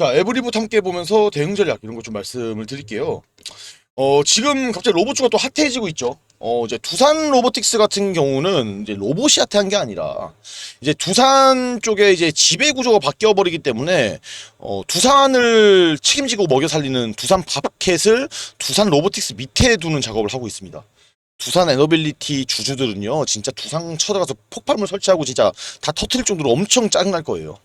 자, 에브리봇 함께 보면서 대응 전략 이런 거 좀 말씀을 드릴게요. 어, 지금 갑자기 로봇주가 또 핫해지고 있죠. 어, 이제 두산 로보틱스 같은 경우는 이제 로봇이 핫한 게 아니라 이제 두산 쪽에 이제 지배 구조가 바뀌어 버리기 때문에 어, 두산을 책임지고 먹여 살리는 두산 밥켓을 두산 로보틱스 밑에 두는 작업을 하고 있습니다. 두산 에너빌리티 주주들은요, 진짜 두산 쳐들어가서 폭발물 설치하고 진짜 다 터트릴 정도로 엄청 짜증날 거예요.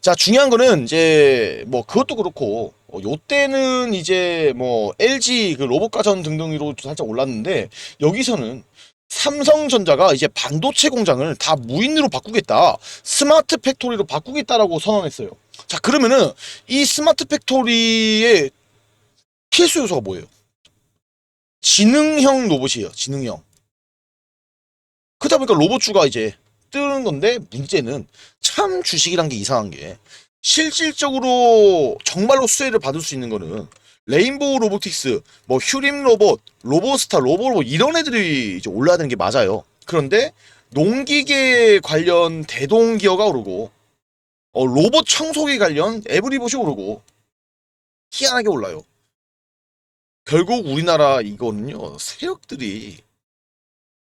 자, 중요한 거는 이제 뭐 그것도 그렇고 어, 요때는 이제 뭐 LG 그 로봇 가전 등등으로 살짝 올랐는데 여기서는 삼성전자가 이제 반도체 공장을 다 무인으로 바꾸겠다. 스마트 팩토리로 바꾸겠다라고 선언했어요. 자, 그러면은 이 스마트 팩토리의 필수 요소가 뭐예요? 지능형 로봇이에요. 지능형. 그러다 보니까 로봇주가 이제 뜨는 건데 문제는 참 주식이란 게 이상한 게 실질적으로 정말로 수혜를 받을 수 있는 거는 레인보우 로보틱스, 뭐 휴림 로봇, 로보스타, 로보로봇 이런 애들이 이제 올라야 되는 게 맞아요. 그런데 농기계 관련 대동기어가 오르고 어, 로봇 청소기 관련 에브리봇이 오르고 희한하게 올라요. 결국 우리나라 이거는요 세력들이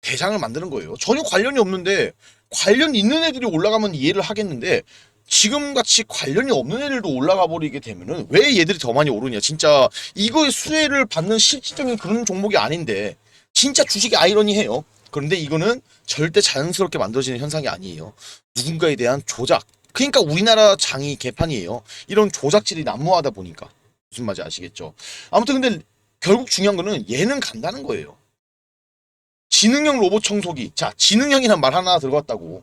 대장을 만드는 거예요. 전혀 관련이 없는데 관련 있는 애들이 올라가면 이해를 하겠는데 지금 같이 관련이 없는 애들도 올라가 버리게 되면은 왜 얘들이 더 많이 오르냐? 진짜 이거의 수혜를 받는 실질적인 그런 종목이 아닌데 진짜 주식이 아이러니해요. 그런데 이거는 절대 자연스럽게 만들어지는 현상이 아니에요. 누군가에 대한 조작. 그러니까 우리나라 장이 개판이에요. 이런 조작질이 난무하다 보니까 무슨 말인지 아시겠죠? 아무튼 근데 결국 중요한 거는 얘는 간다는 거예요. 지능형 로봇 청소기. 자, 지능형이란 말 하나 들어갔다고.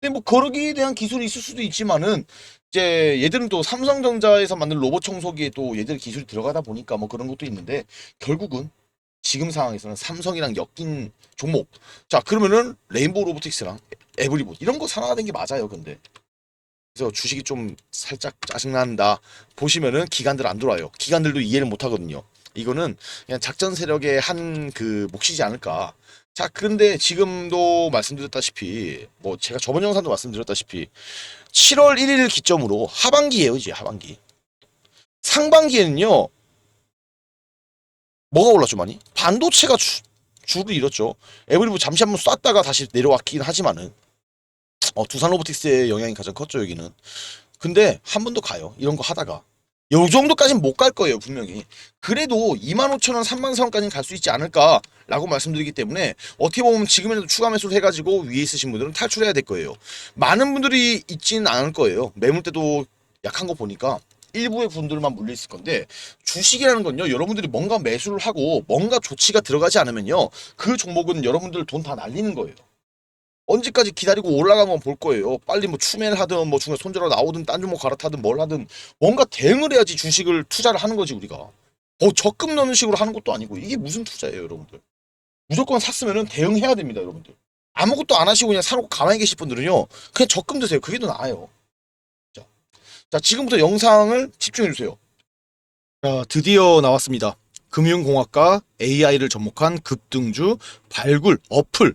근데 뭐 거기에 대한 기술이 있을 수도 있지만은 이제 얘들은 또 삼성전자에서 만든 로봇 청소기에 또 얘들 기술이 들어가다 보니까 뭐 그런 것도 있는데 결국은 지금 상황에서는 삼성이랑 엮인 종목. 자, 그러면은 레인보우 로보틱스랑 에브리봇 이런 거 산화된 게 맞아요, 근데. 그래서 주식이 좀 살짝 짜증난다. 보시면은 기관들 안 돌아요. 기관들도 이해를 못 하거든요. 이거는 그냥 작전 세력의 한 그 몫이지 않을까. 자, 그런데 지금도 말씀드렸다시피, 뭐 제가 저번 영상도 말씀드렸다시피, 7월 1일 기점으로 하반기예요, 이제 하반기. 상반기에는요, 뭐가 올랐죠, 많이? 반도체가 주, 주를 잃었죠. 에브리브 잠시 한번 쐈다가 다시 내려왔긴 하지만은, 어, 두산 로보틱스의 영향이 가장 컸죠, 여기는. 근데 한 번 더 가요. 이런 거 하다가. 요 정도까지는 못 갈 거예요, 분명히. 그래도 25,000원, 3만 선까지는 갈 수 있지 않을까라고 말씀드리기 때문에 어떻게 보면 지금이라도 추가 매수를 해가지고 위에 있으신 분들은 탈출해야 될 거예요. 많은 분들이 있지는 않을 거예요. 매물대도 약한 거 보니까 일부의 분들만 물려 있을 건데 주식이라는 건요 여러분들이 뭔가 매수를 하고 뭔가 조치가 들어가지 않으면요 그 종목은 여러분들 돈 다 날리는 거예요. 언제까지 기다리고 올라가면 볼 거예요. 빨리 뭐 추매를 하든 뭐 중간 손절로 나오든 딴 종목 갈아타든 뭘 하든 뭔가 대응을 해야지 주식을 투자를 하는 거지 우리가. 어 적금 넣는 식으로 하는 것도 아니고 이게 무슨 투자예요 여러분들. 무조건 샀으면은 대응해야 됩니다 여러분들. 아무것도 안 하시고 그냥 사놓고 가만히 계실 분들은요 그냥 적금 드세요. 그게 더 나아요. 자, 자 지금부터 영상을 집중해 주세요. 자 드디어 나왔습니다. 금융공학과 AI를 접목한 급등주 발굴 어플